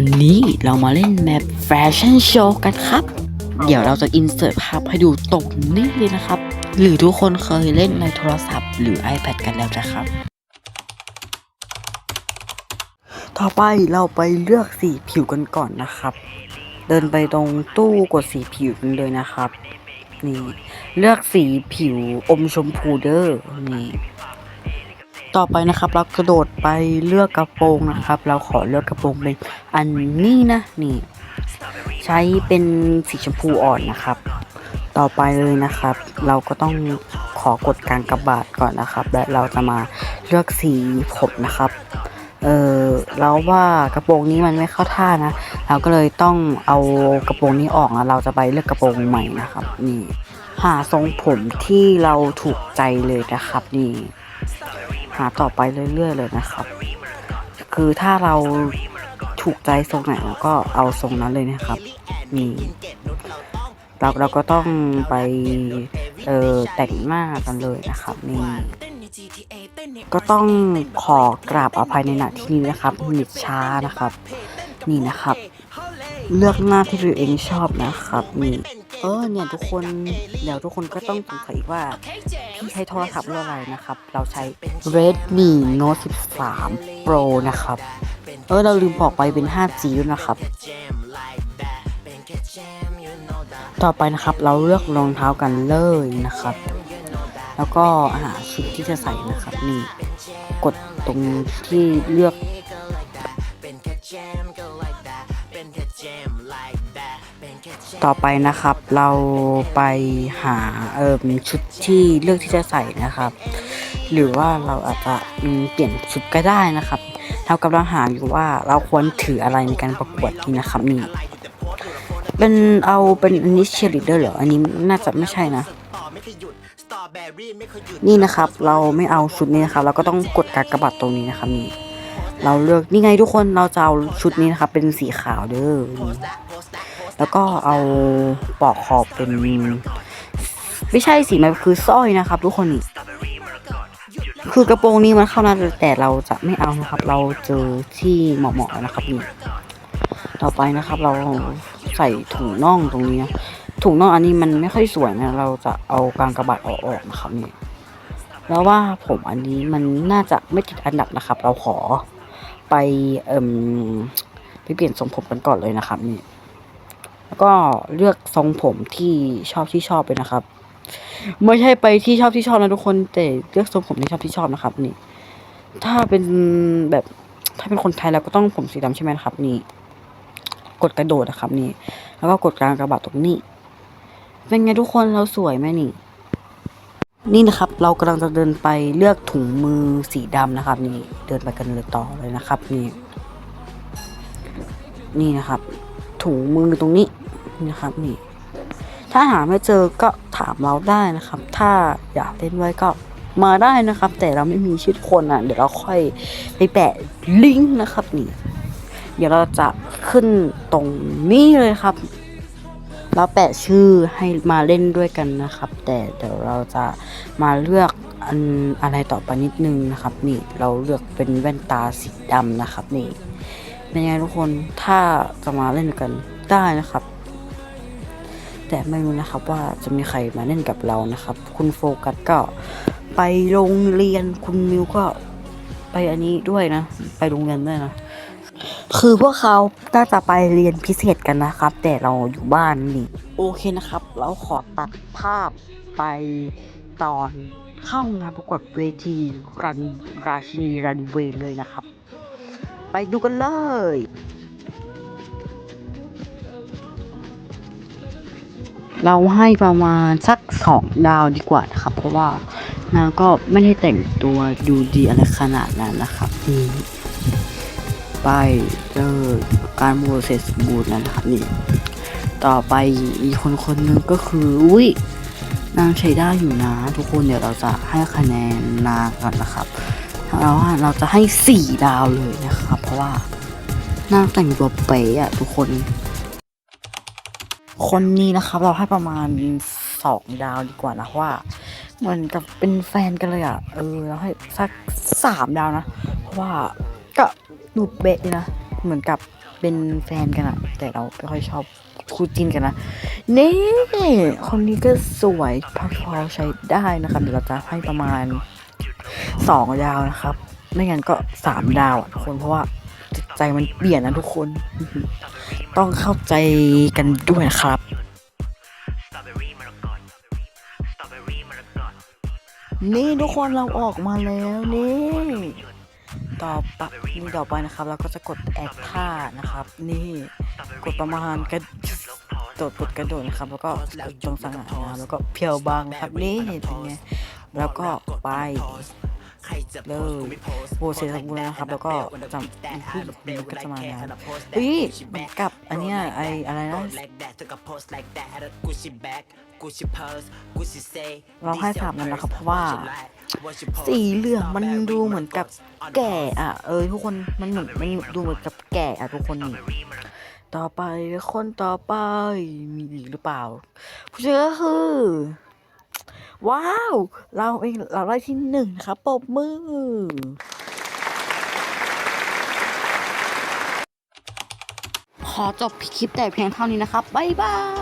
วันนี้เรามาเล่นแมปแฟชั่นโชว์กันครับ เดี๋ยวเราจะอินเสิร์ตภาพให้ดูตรงนี้เลยนะครับ หรือทุกคนเคยเล่นในโทรศัพท์ หรือ iPad กันแล้วนะครับ ต่อไปเราไปเลือกสีผิวกันก่อนนะครับ เดินไปตรงตู้กดสีผิวกันเลยนะครับ นี่ เลือกสีผิวอมชมพูเด้อนี่ ต่อไปนะครับเรากระโดดไปเลือกกระโปรงนะครับ เราขอเลือกกระโปรงเป็นอันนี้นะนี่ ใช้เป็นสีชมพูอ่อนนะครับ ต่อไปเลยนะครับ เราก็ต้องขอกดกลางกระบาดก่อนนะครับ และเราจะมาเลือกสีผมนะครับเออเราว่ากระโปรงนี้มันไม่เข้าท่านะ เราก็เลยต้องเอากระโปรงนี้ออกแล้วเราจะไปเลือกกระโปรงใหม่นะครับ นี่ หาทรงผมที่เราถูกใจเลยนะครับ นี่ หาต่อไปเรื่อยๆเลยนะครับ คือถ้าเราถูกใจทรงไหนเราก็เอาทรงนั้นเลยนะครับนี่เราเราก็ต้องไปเออแต่งหน้ากันเลยนะครับนี่ก็ต้องขอกราบอภัยในหน้าที่นี้นะครับนิดช้านะครับ นี่นะครับ เลือกหน้าที่ตัวเองชอบนะครับนี่เออเนี่ยทุกคนเดี๋ยวทุกคนก็ต้องสงสัยว่า ใช้โทรศัพท์รุ่นอะไรนะครับ เราใช้ Redmi Note 13 Pro นะครับ เออ เราลืมบอกไปเป็น 5G ด้วยนะครับ ต่อไปนะครับเราเลือกรองเท้ากันเลยนะครับ แล้วก็หาชุดที่จะใส่นะครับนี่กดตรงที่เลือก ต่อไปนะครับ เราไปหาเอิมชุดที่เลือกที่จะใส่นะครับ หรือว่าเราอาจจะเปลี่ยนชุดก็ได้นะครับเท่ากับเราหาอยู่ว่าเราควรถืออะไรในการประกวดนี้นะครับนี่เป็นเอาเป็นอันนี้เชียร์ลีดเดอร์เหรออันนี้น่าจะไม่ใช่นะนี่นะครับเราไม่เอาชุดนี้นะครับ เราก็ต้องกดกากบาทตรงนี้นะครับนี่เราเลือกนี่ไงทุกคนเราจะเอาชุดนี้นะครับ เป็นสีขาวเด้อ แล้วก็เอาปอกขอบเป็นไม่ใช่สีมันคือสร้อยนะครับ ทุกคนคือกระโปรงนี้มันเข้านะแต่เราจะไม่เอานะครับ เราเจอที่เหมาะๆนะครับนี่ต่อไปนะครับ เราใส่ถุงน่องตรงนี้นะถุงน่องอันนี้มันไม่ค่อยสวยนะ เราจะเอากลางกระบาดออกออกนะครับนี่แล้วว่าผมอันนี้มันน่าจะไม่ติดอันดับนะครับ เราขอไปเอ่มไปเปลี่ยนทรงผมกันก่อนเลยนะครับนี่ ก็เลือกทรงผมที่ชอบที่ชอบไปนะครับ ไม่ใช่ไปที่ชอบที่ชอบนะทุกคนแต่เลือกทรงผมที่ชอบที่ชอบนะครับ นี่ ถ้าเป็นแบบถ้าเป็นคนไทยเราก็ต้องผมสีดำใช่ไหมครับ นี่ กดกระโดดนะครับ นี่ แล้วก็กดกลางกระบาดตรงนี้ เป็นไงทุกคนเราสวยไหมนี่ นี่นะครับ เรากำลังจะเดินไปเลือกถุงมือสีดำนะครับ นี่เดินไปกันเลยต่อเลยนะครับ นี่ นี่นะครับ ถุงมือตรงนี้นะครับนี่ ถ้าหาไม่เจอก็ถามเราได้นะครับ ถ้าอยากเล่นไว้ก็มาได้นะครับ แต่เราไม่มีชื่อคนอะ เดี๋ยวเราค่อยไปแปะลิงก์นะครับนี่ เดี๋ยวเราจะขึ้นตรงนี้เลยครับเราแปะชื่อให้มาเล่นด้วยกันนะครับ แต่เดี๋ยวเราจะมาเลือกอันอะไรต่อไปนิดนึงนะครับ นี่เราเลือกเป็นแว่นตาสีดำนะครับนี่ เป็นไงทุกคนถ้าจะมาเล่นกันได้นะครับ แต่ไม่รู้นะครับว่าจะมีใครมาเล่นกับเรานะครับ คุณโฟกัสก็ไปโรงเรียนคุณมิวก็ไปอันนี้ด้วยนะ ไปโรงเรียนด้วยนะคือพวกเขาน่าจะไปเรียนพิเศษกันนะครับ แต่เราอยู่บ้านนี่โอเคนะครับ เราขอตัดภาพไปตอนเข้างานประกวดเวทีรันราชินีรันเวย์เลยนะครับ ไปดูกันเลย เราให้ประมาณสักสองดาวดีกว่านะครับ เพราะว่านางก็ไม่ได้แต่งตัวดูดีอะไรขนาดนั้นนะครับนี่ไปเจอการโมเสสบูดนะครับนี่ต่อไปอีกคนคนหนึงก็คืออุ้ยนางใช้ได้อยู่นะ ทุกคนเดี๋ยวเราจะให้คะแนนนางก่อนนะครับ เราว่าเราจะให้สี่ดาวเลยนะครับ เพราะว่าหน้าแต่งตัวเป๊ะอะทุกคน คนนี้นะครับเราให้ประมาณสองดาวดีกว่านะเพราะว่าเหมือนกับเป็นแฟนกันเลยอะเออเราให้สักสามดาวนะ เพราะว่าก็ดูเป๊ะนะ เหมือนกับเป็นแฟนกันอะแต่เราไม่ค่อยชอบคู่จิ้นกันนะนี่คนนี้ก็สวยพอพอใช้ได้นะครับเดี๋ยวเราจะให้ประมาณ สองดาวนะครับ ไม่งั้นก็สามดาวทุกคนเพราะว่าจิตใจมันเปลี่ยนนะทุกคน ต้องเข้าใจกันด้วยนะครับนี่ทุกคนเราออกมาแล้วนี่ ต่อไปนี่ต่อไปนะครับ เราก็จะกดแอดท่านะครับ นี่กดประมาณกระโดดกดกระโดดนะครับ แล้วก็กดตรงสังหารนแล้วก็เพียวบางครับนี่เป็นไงแล้วก็ไป เลยโบเซซักบูนะครับ แล้วก็จำมีผู้หญิงคนนี้ก็จะมาแล้วเฮ้ยเหมือนกับอันเนี้ยไออะไรนะเราให้ถามมันนะครับ เพราะว่าสีเหลืองมันดูเหมือนกับแก่อะ เออทุกคนมันเหมือนมันดูเหมือนกับแก่อะทุกคนนี่ต่อไปคนต่อไปมีอีกหรือเปล่าผู้ชายก็คือ ว้าว เราเองเราได้ที่หนึ่งนะครับปรบมือขอจบคลิปแต่เพียงเท่านี้นะครับ บ๊ายบาย